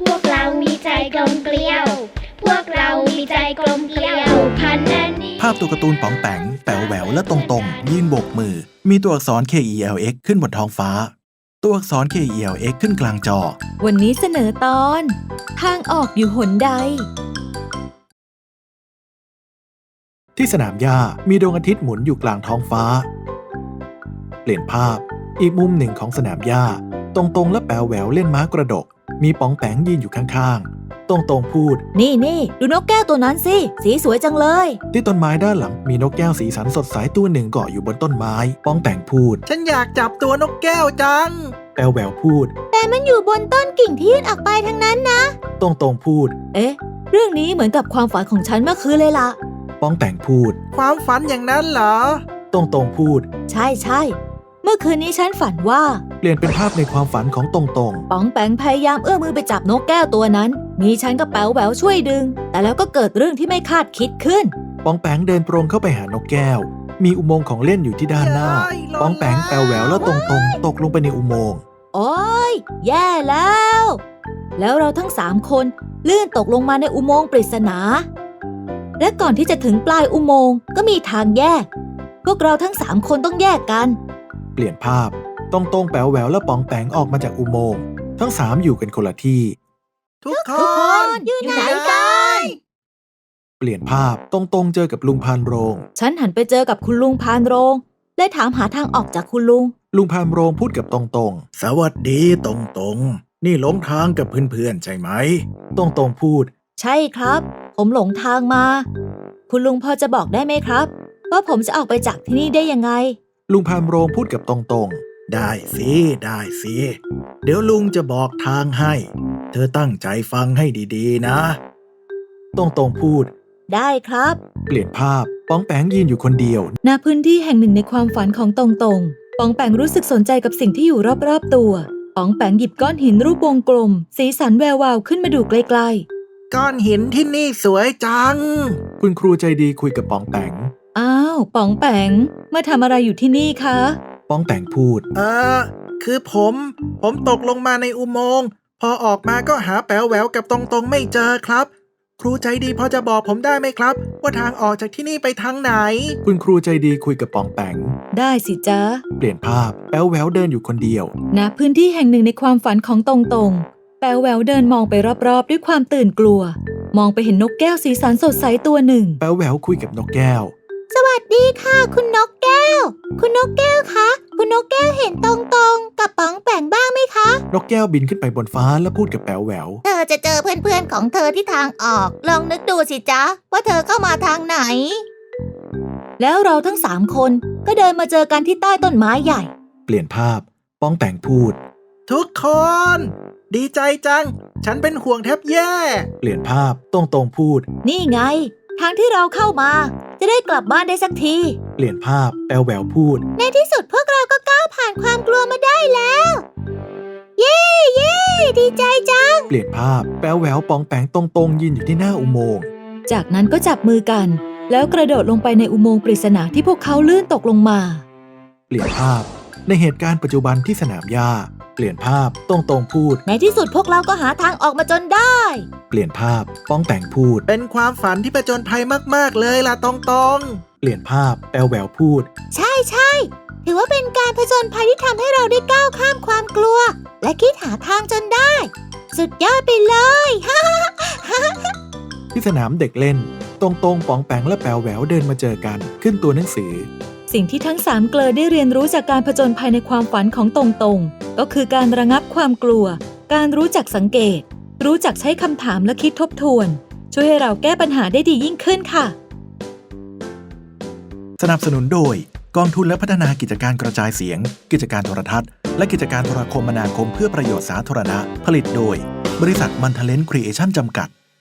พวกเรามีใจกลมเกลียว พวกเรามีใจกลมเกลียวพันนันนี้ภาพตัวการ์ตูนป๋องแปง แป๋วแหววและตรงๆยืนโบกมือ มีตัวอักษร K E L X ขึ้นบนท้องฟ้า ตัวอักษร K E L X ขึ้นกลางจอ วันนี้เสนอตอน ทางออกอยู่หนใด ที่สนามหญ้ามีดวงอาทิตย์หมุนอยู่กลางท้องฟ้า เปลี่ยนภาพ อีกมุมหนึ่งของสนามหญ้า ตรงๆและแป๋วแหววเล่นม้ากระดก มีป๋องแปงยืนอยู่ข้างๆ ตรงๆพูด นี่นี่ดูนกแก้วตัวนั้นสิ สีสวยจังเลย ที่ต้นไม้ด้านหลังมีนกแก้วสีสันสดใสตัวหนึ่งเกาะอยู่บนต้นไม้ป้องแปงพูด ฉันอยากจับตัวนกแก้วจัง แปวแหววพูด แต่มันอยู่บนต้นกิ่งที่ยื่นออกไปทางนั้นนะ ตรงๆพูด เอ๊ะ เรื่องนี้เหมือนกับความฝันของฉันเมื่อคืนเลยล่ะป้องแปงพูด ความฝันอย่างนั้นเหรอ ตรงๆพูด ใช่ใช่ เมื่อคืนนี้ฉันฝันว่า เปลี่ยนเป็นภาพในความฝันของตรงป๋องแปงพยายามเอื้อมมือไปจับนกแก้วตัวนั้น มีฉันกับแป๋วแหววช่วยดึง แต่แล้วก็เกิดเรื่องที่ไม่คาดคิดขึ้น ๆป้องแปงเดินตรงเข้าไปหานกแก้ว มีอุโมงค์ของเล่นอยู่ที่ด้านหน้าเย้ยลงป้องแปงแปวแหววและตรงๆ ตกลงไปในอุโมงค์ โอ้ย แย่แล้ว แล้วเราทั้งสามคนลื่นตกลงมาในอุโมงค์ปริศนา และก่อนที่จะถึงปลายอุโมงค์ก็มีทางแยก พวกเราทั้งสามคนต้องแยกกัน เปลี่ยนภาพตรงๆแปวแหววและป้องแปงออกมาจากอุโมงค์ทั้งสามอยู่กันคนละที่ ทุกคทุกคนนอยู่ไหนกันเปลี่ยนภาพตรงๆเจอกับลุงพานโรง ฉันหันไปเจอกับคุณลุงพานโรงและถามหาทางออกจากคุณลุง ลุงพานโรงพูดกับตรงๆสวัสดีตรงๆนี่หลงทางกับเพื่อนๆใช่ไหมตรงๆพูด ใช่ครับ ผมหลงทางมา คุณลุงพอจะบอกได้ไหมครับ ว่าผมจะออกไปจากที่นี่ได้ยังไง ลุงพานโรงพูดกับตรงๆ ได้สิ ได้สิ เดี๋ยวลุงจะบอกทางให้ เธอตั้งใจฟังให้ดีๆ นะ ตรงๆพูด ได้ครับ เปลี่ยนภาพป้องแปงยืนอยู่คนเดียว ณพื้นที่แห่งหนึ่งในความฝันของตรงตงปองแปงรู้สึกสนใจกับสิ่งที่อยู่รอบๆตัวปองแปงหยิบก้อนหินรูปวงกลม สีสันแวววาวขึ้นมาดูใกล้ก้อนหินที่นี่สวยจัง คุณครูใจดีคุยกับป้องแปงๆอ้า วปองแปงมาทำอะไรอยู่ที่นี่คะ ป้องแปงพูด เออ คือผม ผมตกลงมาในอุโมงค์ พอออกมาก็หาแป๋วแหววกับตรงๆไม่เจอครับ ครูใจดีพอจะบอกผมได้ไหมครับ ว่าทางออกจากที่นี่ไปทางไหน คุณครูใจดีคุยกับป้องแปง ได้สิจ๊ะ เปลี่ยนภาพแป๊วแววเดินอยู่คนเดียว ณพื้นที่แห่งหนึ่งในความฝันของตรงตงแปวแววเดินมองไปรอบๆ ด้วยความตื่นกลัว มองไปเห็นนกแก้วสีสันสดใสตัวหนึ่ง แป๊วแววคุยกับนกแก้วส วัสดีค่ะ คุณนกแก้ว คุณนกแก้วคะ คุณนกแก้วเห็นตรงตงกับป๋องแปงบ้างไหมคะ นกแก้วบินขึ้นไปบนฟ้าแล้วพูดกับแป๊วแวว เธอจะเจอเพื่อนๆของเธอที่ทางออก ลองนึกดูสิจ๊ะ ว่าเธอเข้ามาทางไหน แล้วเราทั้งสามคนก็เดินมาเจอกันที่ใต้ต้นไม้ใหญ่ เปลี่ยนภาพ ป้องแปงพูด ทุกคน ดีใจจัง ฉันเป็นห่วงแทบแย่ เปลี่ยนภาพตรงตรงๆพูด นี่ไง ทางที่เราเข้ามา จะได้กลับบ้านได้สักที เปลี่ยนภาพแป๊วแววพูด ในที่สุดพวกเราก็ก้าวผ่านความกลัวมาได้แล้ว เย้เย้ดีใจจัง เปลี่ยนภาพแป๊วแววปองแปงตรงตรงๆยืนอยู่ที่หน้าอุโมงค์จากนั้นก็จับมือกัน แล้วกระโดดลงไปในอุโมงค์ปริศนาที่พวกเขาลื่นตกลงมา เปลี่ยนภาพในเหตุการณ์ปัจจุบันที่สนามหญ้า เปลี่ยนภาพตรงตรงๆพูด ในที่สุดพวกเราก็หาทางออกมาจนได้ เปลี่ยนภาพป้องแปงพูด เป็นความฝันที่ประจนภัยมาก ๆ เลยล่ะตรงเปลี่ยนภาพแป๊วแววพูด ใช่ใช่ถือว่าเป็นการผจญภัยที่ทำให้เราได้ก้าวข้ามความกลัว และคิดหาทางจนได้ สุดยอดไปเลยที่สนามเด็กเล่น ตรงตรงๆป๋องแปงและแปวแหววเดินมาเจอกัน ขึ้นตัวหนังสือ สิ่งที่ทั้งสามเกลอได้เรียนรู้จากการผจญภัยในความฝันของตรงตง ก็คือการระงับความกลัว การรู้จักสังเกต รู้จักใช้คำถามและคิดทบทวน ช่วยให้เราแก้ปัญหาได้ดียิ่งขึ้นค่ะ สนับสนุนโดย กองทุนและพัฒนากิจการกระจายเสียง กิจการโทรทัศน์ และกิจการโทรคมนาคมเพื่อประโยชน์สาธารณะ ผลิตโดย บริษัทมันเทเลนครีเอชั่นจำกัด